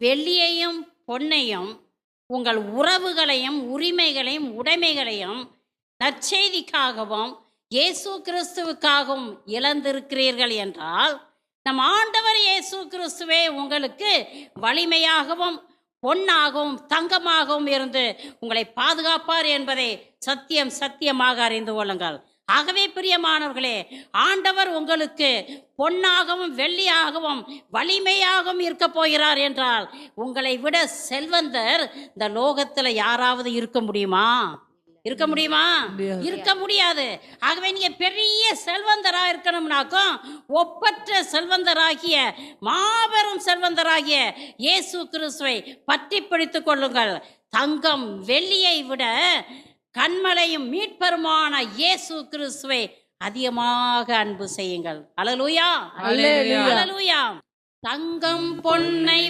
வெள்ளியையும் பொன்னையும் உங்கள் உறவுகளையும் உரிமைகளையும் உடைமைகளையும் நற்செய்திக்காகவும் இயேசு கிறிஸ்துவுக்காகவும் இழந்திருக்கிறீர்கள் என்றால் நம் ஆண்டவர் இயேசு கிறிஸ்துவே உங்களுக்கு வலிமையாகவும் பொன்னாகவும் தங்கமாகவும் இருந்து உங்களை பாதுகாப்பார் என்பதை சத்தியம் சத்தியமாக அறிந்து கொள்ளுங்கள். ஆகவே பிரியமானவர்களே ஆண்டவர் உங்களுக்கு பொன்னாகவும் வெள்ளியாகவும் வலிமையாகவும் இருக்க போகிறார் என்றால் உங்களை விட செல்வந்தர் இந்த லோகத்தில் யாராவது இருக்க முடியுமா? இருக்க முடியுமா? இருக்க முடியாது. ஆகவே நீங்க பெரிய செல்வந்தரா இருக்கணும்னாக்கும் ஒப்பற்ற செல்வந்தராகிய மாபெரும் செல்வந்தராகிய இயேசு கிறிஸ்துவை பற்றி பிடித்துக் கொள்ளுங்கள். தங்கம் வெள்ளியை விட கண்மலையும் மீட்பருமான இயேசு கிறிஸ்துவை அதிகமாக அன்பு செய்யுங்கள். அலலுயா. அலலுயா. தங்கம் பொன்னை